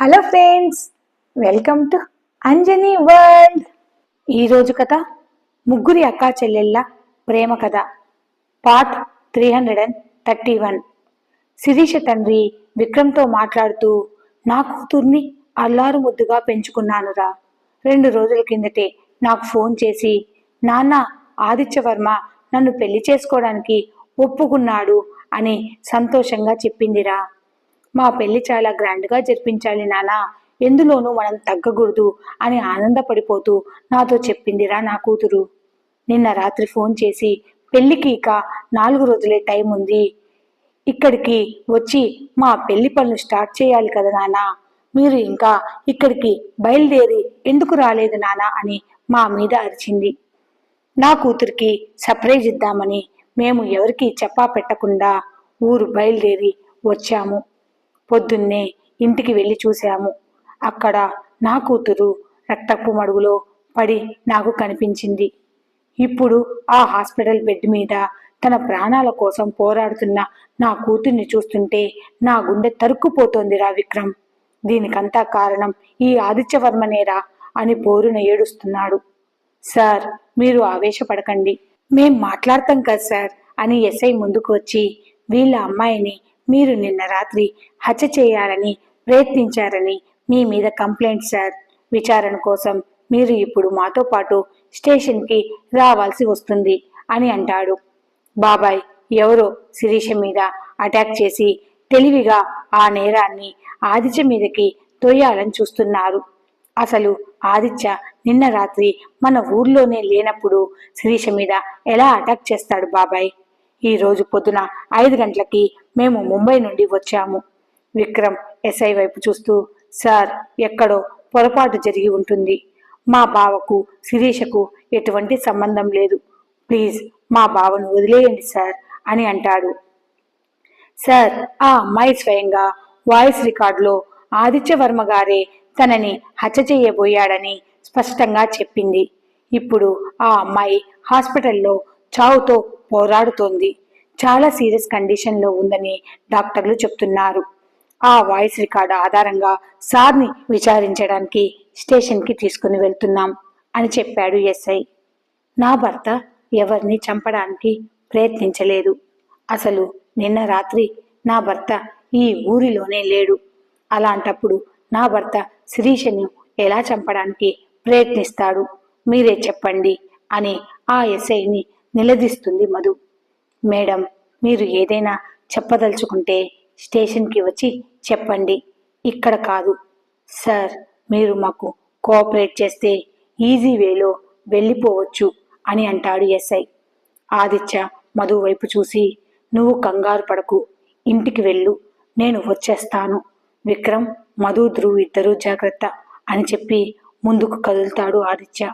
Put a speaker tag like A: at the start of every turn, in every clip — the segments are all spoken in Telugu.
A: Hello friends welcome to Anjani world. ఈరోజు కథ ముగ్గురి అక్కా చెల్లెళ్ళ ప్రేమ కథ. Part three hundred and thirty one. Sirisha తండ్రి విక్రమ్తో మాట్లాడుతూ నా కూతుర్ని అల్లారు ముద్దుగా పెంచుకున్నానురా. రెండు రోజుల కిందటే నాకు ఫోన్ చేసి నాన్న ఆదిత్యవర్మ నన్ను పెళ్ళి చేసుకోవడానికి ఒప్పుకున్నాడు అని సంతోషంగా చెప్పిందిరా. మా పెళ్ళి చాలా గ్రాండ్గా జరిపించాలి నానా ఎందులోనూ మనం తగ్గకూడదు అని ఆనందపడిపోతూ నాతో చెప్పిందిరా నా కూతురు. నిన్న రాత్రి ఫోన్ చేసి పెళ్ళికి ఇక నాలుగు రోజులే టైం ఉంది. ఇక్కడికి వచ్చి మా పెళ్ళి పనులు స్టార్ట్ చేయాలి కదా నానా మీరు ఇంకా ఇక్కడికి బయలుదేరి ఎందుకు రాలేదు నానా అని మా మీద అరిచింది. నా కూతురికి సర్ప్రైజ్ ఇద్దామని మేము ఎవరికి చెప్పా పెట్టకుండా ఊరు బయలుదేరి వచ్చాము. పొద్దున్నే ఇంటికి వెళ్ళి చూశాము. అక్కడ నా కూతురు రక్తపు మడుగులో పడి నాకు కనిపించింది. ఇప్పుడు ఆ హాస్పిటల్ బెడ్ మీద తన ప్రాణాల కోసం పోరాడుతున్న నా కూతుర్ని చూస్తుంటే నా గుండె తరుక్కుపోతోందిరా విక్రమ్. దీనికంతా కారణం ఈ ఆదిత్యవర్మనేరా అని పోరున ఏడుస్తున్నాడు. సార్ మీరు ఆవేశపడకండి. మేం మాట్లాడతాం కదా సార్ అని ఎస్ఐ ముందుకు వచ్చి వీళ్ళ అమ్మాయిని మీరు నిన్న రాత్రి హత్య చేయాలని ప్రయత్నించారని మీ మీద కంప్లైంట్ సార్. విచారణ కోసం మీరు ఇప్పుడు మాతో పాటు స్టేషన్కి రావాల్సి వస్తుంది అని అంటాడు. బాబాయ్ ఎవరో శిరీష మీద అటాక్ చేసి తెలివిగా ఆ నేరాన్ని ఆదిత్య మీదకి తొయ్యాలని చూస్తున్నారు. అసలు ఆదిత్య నిన్న రాత్రి మన ఊర్లోనే లేనప్పుడు శిరీష మీద ఎలా అటాక్ చేస్తాడు బాబాయ్? ఈ రోజు పొద్దున ఐదు గంటలకి మేము ముంబై నుండి వచ్చాము. విక్రమ్ ఎస్ఐ వైపు చూస్తూ సార్ ఎక్కడో పొరపాటు జరిగి ఉంటుంది. మా బావకు శిరీషకు ఎటువంటి సంబంధం లేదు. ప్లీజ్ మా బావను వదిలేయండి సార్ అని అంటాడు. సార్ ఆ అమ్మాయి స్వయంగా వాయిస్ రికార్డులో ఆదిత్యవర్మ గారే తనని హత్య చేయబోయాడని స్పష్టంగా చెప్పింది. ఇప్పుడు ఆ అమ్మాయి హాస్పిటల్లో చావుతో పోరాడుతోంది. చాలా సీరియస్ కండిషన్లో ఉందని డాక్టర్లు చెప్తున్నారు. ఆ వాయిస్ రికార్డు ఆధారంగా సార్ని విచారించడానికి స్టేషన్కి తీసుకుని వెళ్తున్నాం అని చెప్పాడు ఎస్ఐ. నా భర్త ఎవరిని చంపడానికి ప్రయత్నించలేదు. అసలు నిన్న రాత్రి నా భర్త ఈ ఊరిలోనే లేడు. అలాంటప్పుడు నా భర్త శిరీషను ఎలా చంపడానికి ప్రయత్నిస్తాడు? మీరే చెప్పండి అని ఆ ఎస్ఐని నిలదీస్తుంది మధు. మేడం మీరు ఏదైనా చెప్పదలుచుకుంటే స్టేషన్కి వచ్చి చెప్పండి. ఇక్కడ కాదు. సార్ మీరు మాకు కోఆపరేట్ చేస్తే ఈజీ వేలో వెళ్ళిపోవచ్చు అని అంటాడు ఎస్ఐ. ఆదిత్య మధు వైపు చూసి నువ్వు కంగారు పడకు. ఇంటికి వెళ్ళు. నేను వచ్చేస్తాను. విక్రమ్ మధు ధ్రువ్ ఇద్దరు జాగ్రత్త అని చెప్పి ముందుకు కదులుతాడు ఆదిత్య.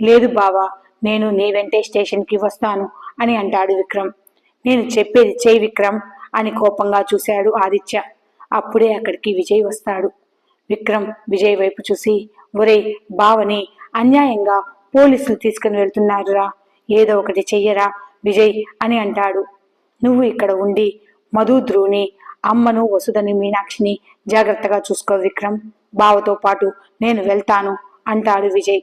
A: లేదు బావా నేను నీ వెంటే స్టేషన్కి వస్తాను అని అంటాడు విక్రమ్. నేను చెప్పేది చేయి విక్రమ్ అని కోపంగా చూశాడు ఆదిత్య. అప్పుడే అక్కడికి విజయ్ వస్తాడు. విక్రమ్ విజయ్ వైపు చూసి ఒరే బావని అన్యాయంగా పోలీసులు తీసుకుని వెళ్తున్నారురా. ఏదో ఒకటి చెయ్యరా విజయ్ అని అంటాడు. నువ్వు ఇక్కడ ఉండి మధు ధ్రువుని అమ్మను వసుదని మీనాక్షిని జాగ్రత్తగా చూసుకో విక్రమ్. బావతో పాటు నేను వెళ్తాను అంటాడు విజయ్.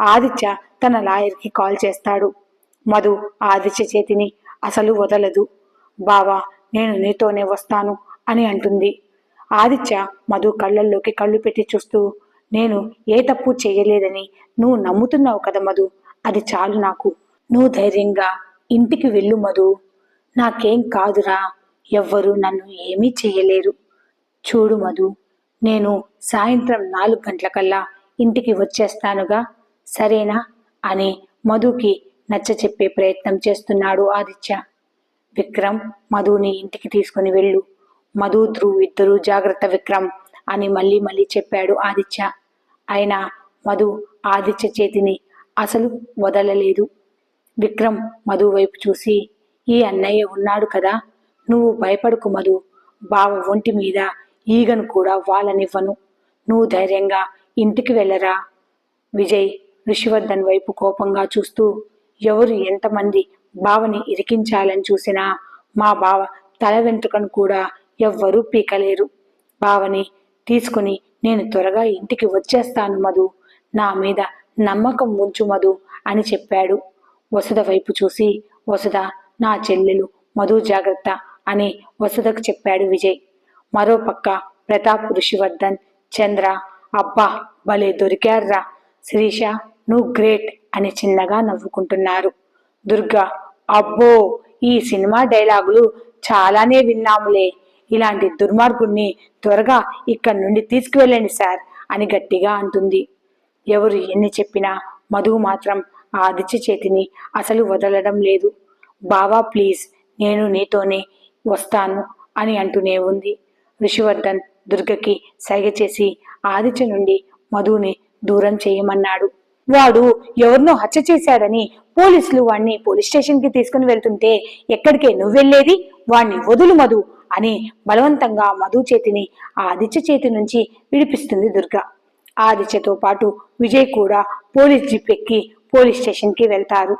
A: ఆదిత్య తన లాయర్కి కాల్ చేస్తాడు. మధు ఆదిత్య చేతిని అసలు వదలదు. బావా నేను నీతోనే వస్తాను అని అంటుంది. ఆదిత్య మధు కళ్ళల్లోకి కళ్ళు పెట్టి చూస్తూ నేను ఏ తప్పు చేయలేదని నువ్వు నమ్ముతున్నావు కదా మధు? అది చాలు నాకు. నువ్వు ధైర్యంగా ఇంటికి వెళ్ళు మధు. నాకేం కాదురా ఎవ్వరూ నన్ను ఏమీ చేయలేరు. చూడు మధు నేను సాయంత్రం నాలుగు గంటలకల్లా ఇంటికి వచ్చేస్తానుగా. సరేనా? అని మధుకి నచ్చ చెప్పే ప్రయత్నం చేస్తున్నాడు ఆదిత్య. విక్రమ్ మధుని ఇంటికి తీసుకుని వెళ్ళు. మధు ధ్రువ్ ఇద్దరు జాగ్రత్త విక్రమ్ అని మళ్ళీ మళ్ళీ చెప్పాడు ఆదిత్య. అయినా మధు ఆదిత్య చేతిని అసలు వదలలేదు. విక్రమ్ మధు వైపు చూసి ఈ అన్నయ్య ఉన్నాడు కదా నువ్వు భయపడకు మధు. బావ ఒంటి మీద ఈగను కూడా వాళ్ళనివ్వను నువ్వు ధైర్యంగా ఇంటికి వెళ్ళరా? విజయ్ ఋషివర్ధన్ వైపు కోపంగా చూస్తూ ఎవరు ఎంతమంది బావని ఇరికించాలని చూసినా మా బావ తల వెంట్రుకను కూడా ఎవ్వరూ పీకలేరు. బావని తీసుకుని నేను త్వరగా ఇంటికి వచ్చేస్తాను మధు. నా మీద నమ్మకం ఉంచు మధు అని చెప్పాడు. వసుధ వైపు చూసి వసుధ నా చెల్లెలు మధు జాగ్రత్త అని వసుధకు చెప్పాడు విజయ్. మరోపక్క ప్రతాప్ ఋషివర్ధన్ చంద్ర అబ్బా భలే దొరికారురా. శిరీష నువ్వు గ్రేట్ అని చిన్నగా నవ్వుకుంటున్నారు. దుర్గా అబ్బో ఈ సినిమా డైలాగులు చాలానే విన్నాములే. ఇలాంటి దుర్మార్గుణ్ణి త్వరగా ఇక్కడి నుండి తీసుకువెళ్ళండి సార్ అని గట్టిగా అంటుంది. ఎవరు ఎన్ని చెప్పినా మధు మాత్రం ఆదిత్య చేతిని అసలు వదలడం లేదు. బావా ప్లీజ్ నేను నీతోనే వస్తాను అని అంటూనే ఉంది. ఋషివర్ధన్ దుర్గకి సైగ చేసి ఆదిత్య నుండి మధుని దూరం చేయమన్నాడు. వాడు ఎవరినో హత్య చేశాడని పోలీసులు వాణ్ణి పోలీస్ స్టేషన్కి తీసుకుని వెళ్తుంటే ఎక్కడికే? నువ్వెళ్ళేది వాణ్ణి వదులు మధు అని బలవంతంగా మధు చేతిని ఆ ఆదిత్య చేతి నుంచి విడిపిస్తుంది దుర్గ. ఆదిత్యతో పాటు విజయ్ కూడా పోలీస్ జీప్ ఎక్కి పోలీస్ స్టేషన్కి వెళ్తారు.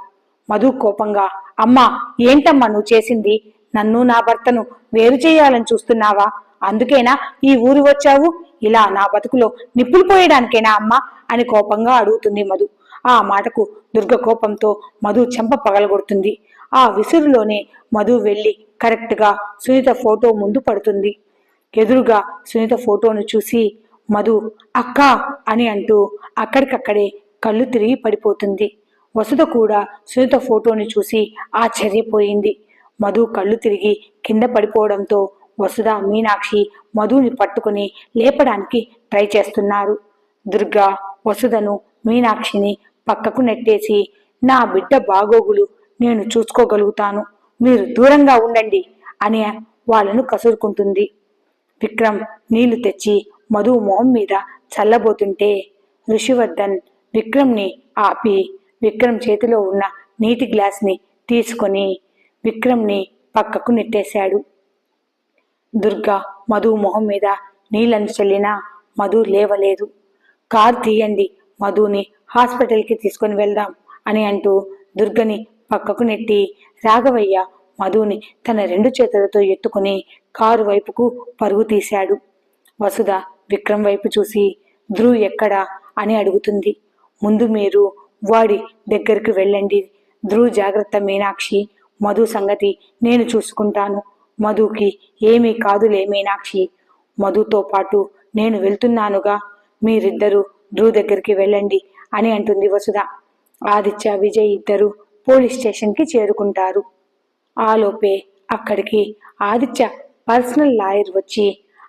A: మధు కోపంగా అమ్మా ఏంటమ్మా నువ్వు చేసింది? నన్ను నా భర్తను వేరు చేయాలని చూస్తున్నావా? అందుకేనా ఈ ఊరు వచ్చావు? ఇలా నా బతుకులో నిప్పులు పోయడానికేనా అమ్మా? అని కోపంగా అడుగుతుంది మధు. ఆ మాటకు దుర్గ కోపంతో మధు చెంప పగలగొడుతుంది. ఆ విసురులోనే మధు వెళ్ళి కరెక్ట్గా సునీత ఫోటో ముందు పడుతుంది. ఎదురుగా సునీత ఫోటోను చూసి మధు అక్క అని అంటూ అక్కడికక్కడే కళ్ళు తిరిగి పడిపోతుంది. వసుధ కూడా సునీత ఫోటోని చూసి ఆశ్చర్యపోయింది. మధు కళ్ళు తిరిగి కింద పడిపోవడంతో వసుధ మీనాక్షి మధుని పట్టుకుని లేపడానికి ట్రై చేస్తున్నారు. దుర్గా వసుధను మీనాక్షిని పక్కకు నెట్టేసి నా బిడ్డ బాగోగులు నేను చూసుకోగలుగుతాను మీరు దూరంగా ఉండండి అని వాళ్ళను కసురుకుంటుంది. విక్రమ్ నీళ్ళు తెచ్చి మధు మొహం మీద చల్లబోతుంటే ఋషివర్ధన్ విక్రమ్ని ఆపి విక్రమ్ చేతిలో ఉన్న నీటి గ్లాస్ని తీసుకొని విక్రమ్ని పక్కకు నెట్టేశాడు. దుర్గా మధు మొహం మీద నీళ్ళని చల్లినా మధు లేవలేదు. కార్ తీయండి మధుని హాస్పిటల్కి తీసుకొని వెళ్దాం అని అంటూ దుర్గని పక్కకు నెట్టి రాఘవయ్య మధుని తన రెండు చేతులతో ఎత్తుకుని కారు వైపుకు పరుగు తీశాడు. వసుధ విక్రమ్ వైపు చూసి ధ్రువ్ ఎక్కడా అని అడుగుతుంది. ముందు మీరు వాడి దగ్గరికి వెళ్ళండి. ధ్రువ్ జాగ్రత్త మీనాక్షి మధు సంగతి నేను చూసుకుంటాను. మధుకి ఏమీ కాదులే మీనాక్షి. మధుతో పాటు నేను వెళ్తున్నానుగా మీరిద్దరూ ధ్రువ్ దగ్గరికి వెళ్ళండి అని అంటుంది వసుధ. ఆదిత్య విజయ్ ఇద్దరు పోలీస్ స్టేషన్కి చేరుకుంటారు. ఆలోపే అక్కడికి ఆదిత్య పర్సనల్ లాయర్ వచ్చి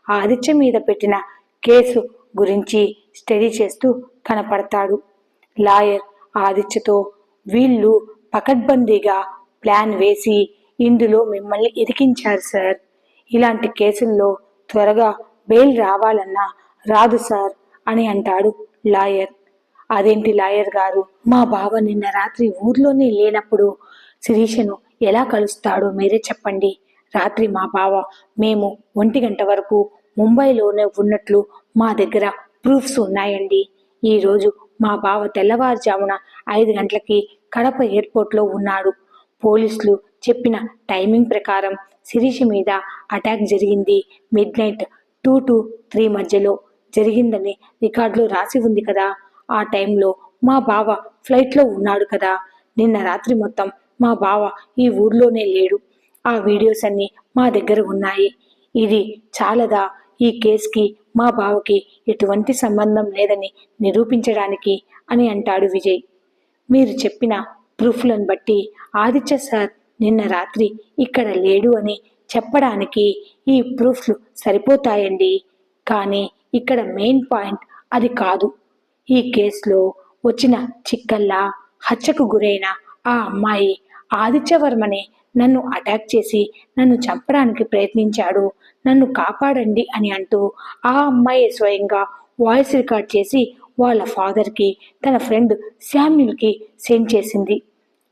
A: ఆదిత్య మీద పెట్టిన కేసు గురించి స్టడీ చేస్తూ కనపడతాడు. లాయర్ ఆదిత్యతో వీళ్ళు పకడ్బందీగా ప్లాన్ వేసి ఇందులో మిమ్మల్ని ఇరికించారు సార్. ఇలాంటి కేసుల్లో త్వరగా బెయిల్ రావాలన్నా రాదు సార్ అని అంటాడు లాయర్. అదేంటి లాయర్ గారు? మా బావ నిన్న రాత్రి ఊర్లోనే లేనప్పుడు శిరీషను ఎలా కలుస్తాడో మీరే చెప్పండి. రాత్రి మా బావ మేము ఒంటి గంట వరకు ముంబైలోనే ఉన్నట్లు మా దగ్గర ప్రూఫ్స్ ఉన్నాయండి. ఈరోజు మా బావ తెల్లవారుజామున ఐదు గంటలకి కడప ఎయిర్పోర్ట్లో ఉన్నాడు. పోలీసులు చెప్పిన టైమింగ్ ప్రకారం శిరీష మీద అటాక్ జరిగింది. Midnight two to three మధ్యలో జరిగిందని రికార్డులో రాసి ఉంది కదా. ఆ టైంలో మా బావ ఫ్లైట్లో ఉన్నాడు కదా. నిన్న రాత్రి మొత్తం మా బావ ఈ ఊర్లోనే లేడు. ఆ వీడియోస్ అన్ని మా దగ్గర ఉన్నాయి. ఇది చాలదా? ఈ కేసుకి మా బావకి ఎటువంటి సంబంధం లేదని నిరూపించడానికి అని అంటాడు విజయ్. మీరు చెప్పిన ప్రూఫ్లను బట్టి ఆదిత్య సార్ నిన్న రాత్రి ఇక్కడ లేడు అని చెప్పడానికి ఈ ప్రూఫ్లు సరిపోతాయండి. కానీ ఇక్కడ మెయిన్ పాయింట్ అది కాదు. ఈ కేసులో వచ్చిన చిక్కల్లా హత్యకు గురైన ఆ అమ్మాయి ఆదిత్యవర్మనే నన్ను అటాక్ చేసి నన్ను చంపడానికి ప్రయత్నించాడు. నన్ను కాపాడండి అని అంటూ ఆ అమ్మాయి స్వయంగా వాయిస్ రికార్డ్ చేసి వాళ్ళ ఫాదర్కి తన ఫ్రెండ్ శామ్యుల్కి సెండ్ చేసింది.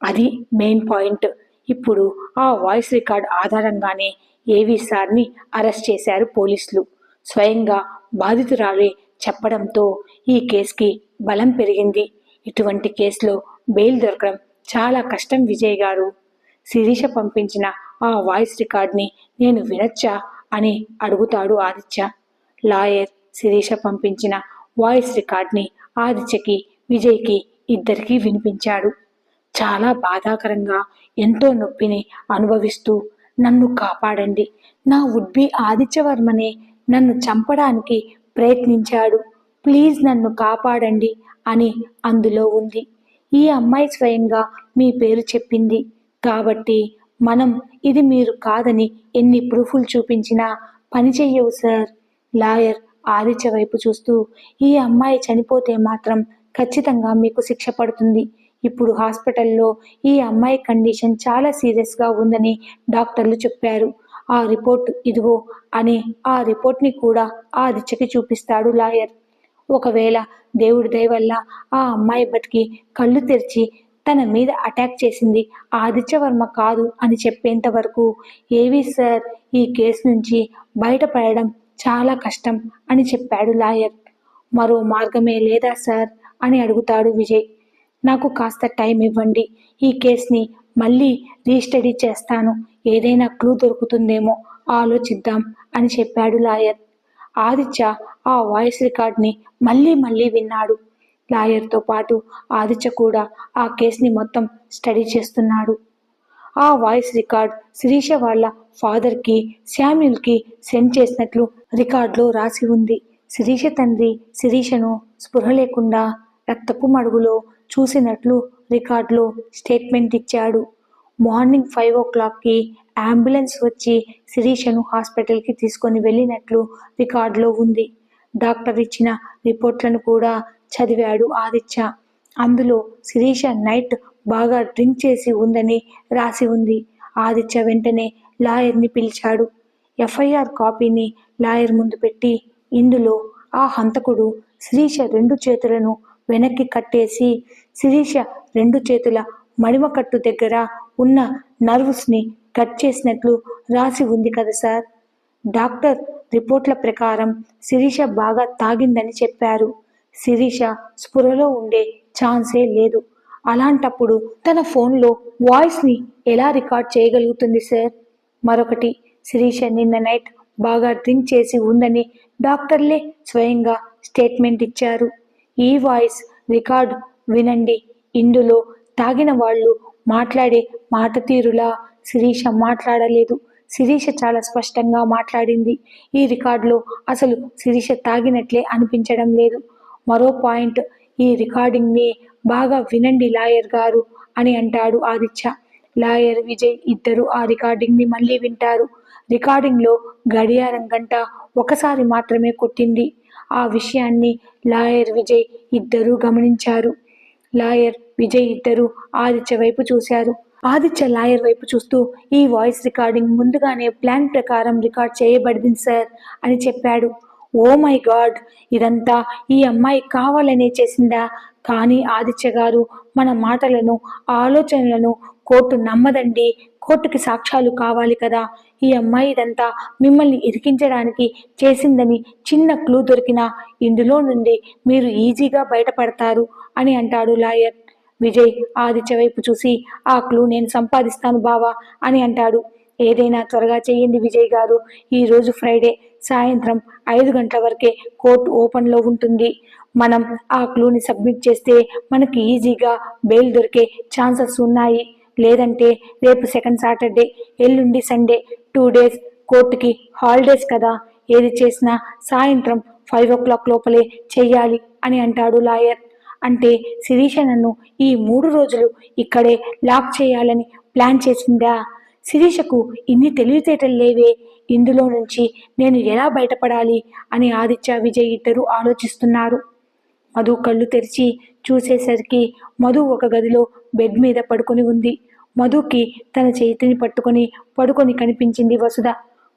A: అది మెయిన్ పాయింట్. ఇప్పుడు ఆ వాయిస్ రికార్డ్ ఆధారంగానే ఏవి సార్ని అరెస్ట్ చేశారు పోలీసులు. స్వయంగా బాధితురాలే చెప్పడంతో ఈ కేసుకి బలం పెరిగింది. ఇటువంటి కేసులో బెయిల్ దొరకడం చాలా కష్టం విజయ్ గారు. శిరీష పంపించిన ఆ వాయిస్ రికార్డ్ని నేను వినొచ్చా అని అడుగుతాడు ఆదిత్య. లాయర్ శిరీష పంపించిన వాయిస్ రికార్డ్ని ఆదిత్యకి విజయ్కి ఇద్దరికీ వినిపించాడు. చాలా బాధాకరంగా ఎంతో నొప్పిని అనుభవిస్తూ నన్ను కాపాడండి. నా ఉడ్బి ఆదిత్యవర్మనే నన్ను చంపడానికి ప్రయత్నించాడు. ప్లీజ్ నన్ను కాపాడండి అని అందులో ఉంది. ఈ అమ్మాయి స్వయంగా మీ పేరు చెప్పింది. కాబట్టి మనం ఇది మీరు కాదని ఎన్ని ప్రూఫ్లు చూపించినా పని చెయ్యవు సార్. లాయర్ ఆదిత్య వైపు చూస్తూ ఈ అమ్మాయి చనిపోతే మాత్రం ఖచ్చితంగా మీకు శిక్ష పడుతుంది. ఇప్పుడు హాస్పిటల్లో ఈ అమ్మాయి కండిషన్ చాలా సీరియస్గా ఉందని డాక్టర్లు చెప్పారు. ఆ రిపోర్ట్ ఇదిగో అని ఆ రిపోర్ట్ని కూడా ఆదిత్యకి చూపిస్తాడు లాయర్. ఒకవేళ దేవుడి దయ వల్ల ఆ అమ్మాయి బతికి కళ్ళు తెరిచి తన మీద అటాక్ చేసింది ఆదిత్యవర్మ కాదు అని చెప్పేంత వరకు ఏవి సార్ ఈ కేసు నుంచి బయటపడడం చాలా కష్టం అని చెప్పాడు లాయర్. మరో మార్గమే లేదా సార్ అని అడుగుతాడు విజయ్. నాకు కాస్త టైం ఇవ్వండి. ఈ కేసుని మళ్ళీ రీస్టడీ చేస్తాను. ఏదైనా క్లూ దొరుకుతుందేమో ఆలోచిద్దాం అని చెప్పాడు లాయర్. ఆదిత్య ఆ వాయిస్ రికార్డ్ని మళ్ళీ మళ్ళీ విన్నాడు. లాయర్తో పాటు ఆదిత్య కూడా ఆ కేసుని మొత్తం స్టడీ చేస్తున్నాడు. ఆ వాయిస్ రికార్డ్ శిరీష వాళ్ళ ఫాదర్కి శామ్యుల్కి సెండ్ చేసినట్లు రికార్డులో రాసి ఉంది. శిరీష తండ్రి శిరీషను స్పృహ లేకుండా రక్తపు మడుగులో చూసినట్లు రికార్డులో స్టేట్మెంట్ ఇచ్చాడు. మార్నింగ్ ఫైవ్ ఓ క్లాక్కి అంబులెన్స్ వచ్చి శిరీషను హాస్పిటల్కి తీసుకొని వెళ్ళినట్లు రికార్డులో ఉంది. డాక్టర్ ఇచ్చిన రిపోర్ట్లను కూడా చదివాడు ఆదిత్య. అందులో శిరీష నైట్ బాగా డ్రింక్ చేసి ఉందని రాసి ఉంది. ఆదిత్య వెంటనే లాయర్ని పిలిచాడు. ఎఫ్ఐఆర్ కాపీని లాయర్ ముందు పెట్టి ఇందులో ఆ హంతకుడు శిరీష రెండు చేతులను వెనక్కి కట్టేసి శిరీష రెండు చేతుల మడిమకట్టు దగ్గర ఉన్న నర్వ్స్ని కట్ చేసినట్లు రాసి ఉంది కదా సార్? డాక్టర్ రిపోర్ట్ల ప్రకారం శిరీష బాగా తాగిందని చెప్పారు. శిరీష స్పృహలో ఉండే ఛాన్సే లేదు. అలాంటప్పుడు తన ఫోన్లో వాయిస్ని ఎలా రికార్డ్ చేయగలుగుతుంది సార్? మరొకటి శిరీష నిన్న నైట్ బాగా డ్రింక్ చేసి ఉందని డాక్టర్లే స్వయంగా స్టేట్మెంట్ ఇచ్చారు. ఈ వాయిస్ రికార్డ్ వినండి. ఇందులో తాగిన వాళ్ళు మాట్లాడే మాట తీరులా శిరీష మాట్లాడలేదు. శిరీష చాలా స్పష్టంగా మాట్లాడింది. ఈ రికార్డులో అసలు శిరీష తాగినట్లే అనిపించడం లేదు. మరో పాయింట్ ఈ రికార్డింగ్ని బాగా వినండి లాయర్ గారు అని అంటాడు ఆదిత్య. లాయర్ విజయ్ ఇద్దరు ఆ రికార్డింగ్ని మళ్ళీ వింటారు. రికార్డింగ్లో గడియారం గంట ఒకసారి మాత్రమే కొట్టింది. ఆ విషయాన్ని లాయర్ విజయ్ ఇద్దరూ గమనించారు. లాయర్ విజయ్ ఇద్దరు ఆదిత్య వైపు చూశారు. ఆదిత్య లాయర్ వైపు చూస్తూ ఈ వాయిస్ రికార్డింగ్ ముందుగానే ప్లాన్ ప్రకారం రికార్డ్ చేయబడింది సార్ అని చెప్పాడు. Oh my god! ఇదంతా ఈ అమ్మాయి కావాలనే చేసిందా? కానీ ఆదిత్య గారు మన మాటలను ఆలోచనలను కోర్టు నమ్మదండి. కోర్టుకి సాక్ష్యాలు కావాలి కదా? ఈ అమ్మాయి ఇదంతా మిమ్మల్ని ఇరికించడానికి చేసిందని చిన్న క్లూ దొరికినా ఇందులో నుండి మీరు ఈజీగా బయటపడతారు అని అంటాడు లాయర్. విజయ్ ఆదిత్య వైపు చూసి ఆ క్లూ నేను సంపాదిస్తాను బావా అని అంటాడు. ఏదైనా త్వరగా చేయండి విజయ్ గారు. ఈరోజు ఫ్రైడే సాయంత్రం ఐదు గంటల వరకే కోర్టు ఓపెన్లో ఉంటుంది. మనం ఆ క్లూని సబ్మిట్ చేస్తే మనకి ఈజీగా బెయిల్ దొరికే ఛాన్సెస్ ఉన్నాయి. లేదంటే రేపు సెకండ్ సాటర్డే ఎల్లుండి సండే టూ డేస్ కోర్టుకి హాలిడేస్ కదా. ఏది చేసినా సాయంత్రం ఫైవ్ ఓ క్లాక్ లోపలే చెయ్యాలి అని అంటాడు లాయర్ అంటే శిరీష నన్ను ఈ మూడు రోజులు ఇక్కడే లాక్ చేయాలని ప్లాన్ చేసిందా? శిరీషకు ఇన్ని తెలివితేటలు లేవే. ఇందులో నుంచి నేను ఎలా బయటపడాలి అని ఆదిత్య విజయ్ ఇద్దరు ఆలోచిస్తున్నారు. మధు కళ్ళు తెరిచి చూసేసరికి మధు ఒక గదిలో బెడ్ మీద పడుకొని ఉంది. మధుకి తన చేతిని పట్టుకొని పడుకొని కనిపించింది వసుధ.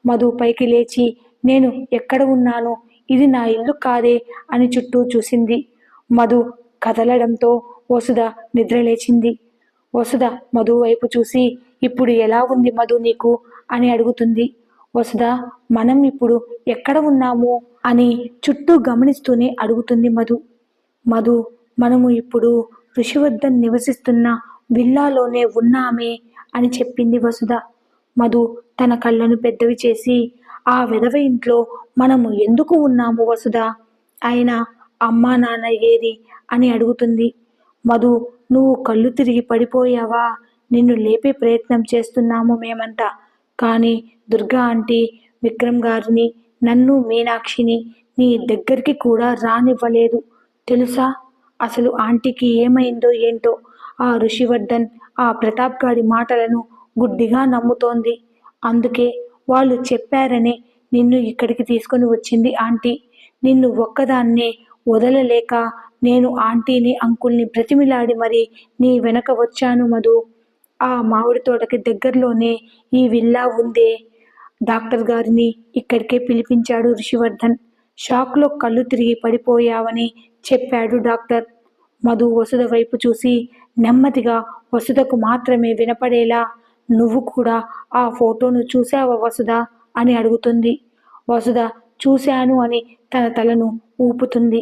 A: మధు పైకి లేచి నేను ఎక్కడ ఉన్నాను? ఇది నా ఇల్లు కాదే అని చుట్టూ చూసింది. మధు కదలడంతో వసుధ నిద్రలేచింది వసుధ మధు వైపు చూసి ఇప్పుడు ఎలా ఉంది మధు నీకు? అని అడుగుతుంది. వసుధ మనం ఇప్పుడు ఎక్కడ ఉన్నాము? అని చుట్టూ గమనిస్తూనే అడుగుతుంది మధు. మధు మనము ఇప్పుడు ఋషివర్ధన్ నివసిస్తున్న విల్లాలోనే ఉన్నామే అని చెప్పింది వసుధ. మధు తన కళ్ళను పెద్దవి చేసి ఆ విధవ ఇంట్లో మనము ఎందుకు ఉన్నాము వసుధ? అయినా అమ్మా నాన్న ఏది? అని అడుగుతుంది. మధు నువ్వు కళ్ళు తిరిగి పడిపోయావా? నిన్ను లేపే ప్రయత్నం చేస్తున్నాము మేమంతా. కానీ దుర్గా ఆంటీ విక్రమ్ గారిని నన్ను మీనాక్షిని నీ దగ్గరికి కూడా రానివ్వలేదు. తెలుసా? అసలు ఆంటీకి ఏమైందో ఏంటో ఆ ఋషివర్ధన్ ఆ ప్రతాప్ గారి మాటలను గుడ్డిగా నమ్ముతోంది. అందుకే వాళ్ళు చెప్పారనే నిన్ను ఇక్కడికి తీసుకొని వచ్చింది ఆంటీ. నిన్ను ఒక్కదాన్నే వదలలేక నేను ఆంటీని అంకుల్ని బ్రతిమిలాడి మరి నీ వెనక వచ్చాను మధు. ఆ మామిడి తోటకి దగ్గరలోనే ఈ విల్లా ఉందే. డాక్టర్ గారిని ఇక్కడికే పిలిపించాడు ఋషివర్ధన్. షాక్లో కళ్ళు తిరిగి పడిపోయావని చెప్పాడు డాక్టర్. మధు వసుధ వైపు చూసి నెమ్మదిగా వసుధకు మాత్రమే వినపడేలా నువ్వు కూడా ఆ ఫోటోను చూసావా వసుధ? అని అడుగుతుంది. వసుధ చూశాను అని తన తలను ఊపుతుంది.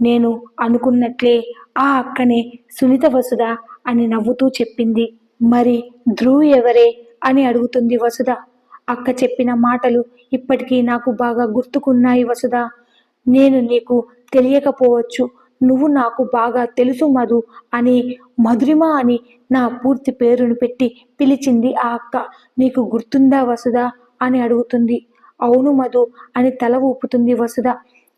A: నేను అనుకున్నట్లే ఆ అక్కనే సునీత వసుధ అని నవ్వుతూ చెప్పింది. మరి ధ్రువ్ ఎవరే? అని అడుగుతుంది వసుధ. అక్క చెప్పిన మాటలు ఇప్పటికీ నాకు బాగా గుర్తుకున్నాయి వసుధ. నేను నీకు తెలియకపోవచ్చు. నువ్వు నాకు బాగా తెలుసు మధు అని మధురిమ అని నా పూర్తి పేరును పెట్టి పిలిచింది ఆ అక్క. నీకు గుర్తుందా వసుధ అని అడుగుతుంది. అవును మధు అని తల ఊపుతుంది వసుధ.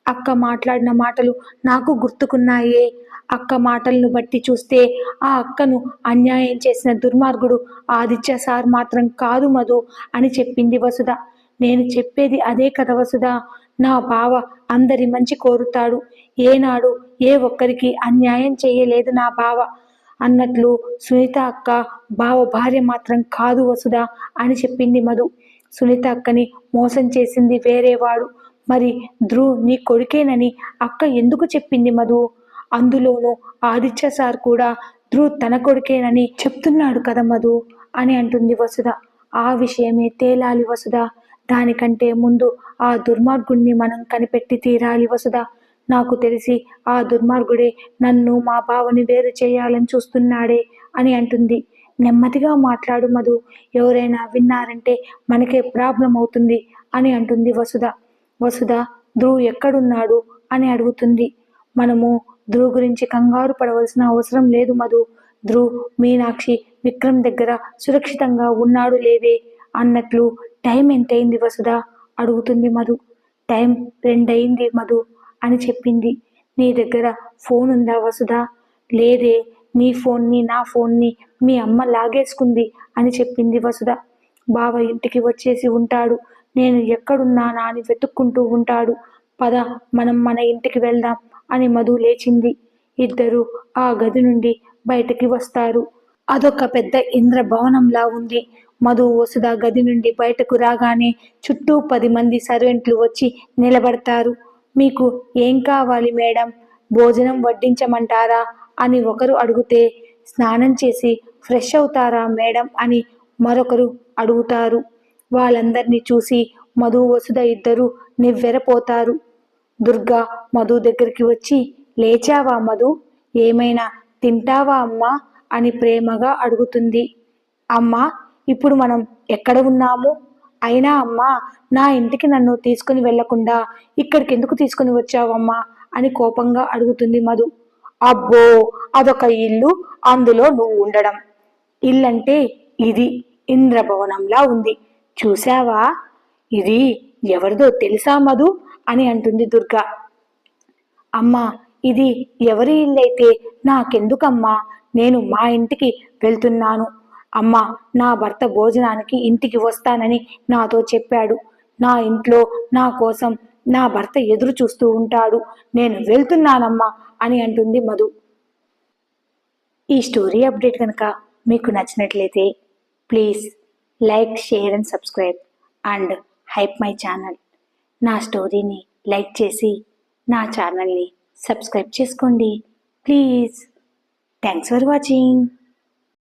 A: అక్క మాట్లాడిన మాటలు నాకు గుర్తుకున్నాయే. అక్క మాటలను బట్టి చూస్తే ఆ అక్కను అన్యాయం చేసిన దుర్మార్గుడు ఆదిత్య సార్ మాత్రం కాదు మధు అని చెప్పింది వసుధ. నేను చెప్పేది అదే కథ వసుధ. నా బావ అందరి మంచి కోరుతాడు. ఏనాడు ఏ ఒక్కరికి అన్యాయం చేయలేదు నా బావ. అన్నట్లు సునీత అక్క బావ భార్య మాత్రం కాదు వసుధ అని చెప్పింది మధు. సునీత అక్కని మోసం చేసింది వేరేవాడు మరి ధ్రువ్ నీ కొడుకేనని అక్క ఎందుకు చెప్పింది మధు? అందులోనూ ఆదిత్య సార్ కూడా ధ్రువ్ తన కొడుకేనని చెప్తున్నాడు కదా మధు అని అంటుంది వసుధ. ఆ విషయమే తేలాలి వసుధ. దానికంటే ముందు ఆ దుర్మార్గుణ్ణి మనం కనిపెట్టి తీరాలి వసుధ. నాకు తెలిసి ఆ దుర్మార్గుడే నన్ను మా బావని వేరు చేయాలని చూస్తున్నాడే అని అంటుంది. నెమ్మదిగా మాట్లాడు మధు ఎవరైనా విన్నారంటే మనకే ప్రాబ్లం అవుతుంది అని అంటుంది వసుధ. వసుధ ధ్రువ్ ఎక్కడున్నాడు అని అడుగుతుంది. మనము ధ్రువ్ గురించి కంగారు పడవలసిన అవసరం లేదు మధు. ధ్రువ్ మీనాక్షి విక్రమ్ దగ్గర సురక్షితంగా ఉన్నాడు లేవే అన్నట్లు టైం ఎంతైంది వసుధ? అడుగుతుంది మధు. టైం రెండయింది మధు. అని చెప్పింది. నీ దగ్గర ఫోన్ ఉందా వసుధా? లేదే నీ ఫోన్ని నా ఫోన్ని మీ అమ్మ లాగేసుకుంది అని చెప్పింది వసుధ. బావ ఇంటికి వచ్చేసి ఉంటాడు. నేను ఎక్కడున్నానా అని వెతుక్కుంటూ ఉంటాడు. పద మనం మన ఇంటికి వెళ్దాం అని మధు లేచింది. ఇద్దరు ఆ గది నుండి బయటకి వస్తారు. అదొక పెద్ద ఇంద్ర భవనంలా ఉంది. మధు వసుధ గది నుండి బయటకు రాగానే చుట్టూ పది మంది సర్వెంట్లు వచ్చి నిలబడతారు. మీకు ఏం కావాలి మేడం? భోజనం వడ్డించమంటారా? అని ఒకరు అడిగితే స్నానం చేసి ఫ్రెష్ అవుతారా మేడం? అని మరొకరు అడుగుతారు. వాళ్ళందరినీ చూసి మధు వసుధ ఇద్దరు నివ్వెరపోతారు. దుర్గా మధు దగ్గరికి వచ్చి లేచావా మధు? ఏమైనా తింటావా అమ్మా? అని ప్రేమగా అడుగుతుంది. అమ్మా ఇప్పుడు మనం ఎక్కడ ఉన్నాము? అయినా అమ్మా నా ఇంటికి నన్ను తీసుకుని వెళ్ళకుండా ఇక్కడికి ఎందుకు తీసుకుని వచ్చావమ్మా? అని కోపంగా అడుగుతుంది మధు. అబ్బో అదొక ఇల్లు అందులో నువ్వు ఉండడం. ఇల్లంటే ఇది ఇంద్రభవనంలా ఉంది. చూశావా? ఇది ఎవరిదో తెలుసా మధు? అని అంటుంది దుర్గా. అమ్మా ఇది ఎవరి ఇల్లైతే నాకెందుకమ్మా? నేను మా ఇంటికి వెళ్తున్నాను. అమ్మా నా భర్త భోజనానికి ఇంటికి వస్తానని నాతో చెప్పాడు. నా ఇంట్లో నా కోసం నా భర్త ఎదురు చూస్తూ ఉంటాడు. నేను వెళ్తున్నానమ్మా అని అంటుంది మధు. ఈ స్టోరీ అప్డేట్ కనుక మీకు నచ్చినట్లయితే please like share and subscribe and hype my channel. నా స్టోరీని లైక్ చేసి నా ఛానల్ని సబ్స్క్రైబ్ చేసుకోండి. ప్లీజ్. Thanks for watching.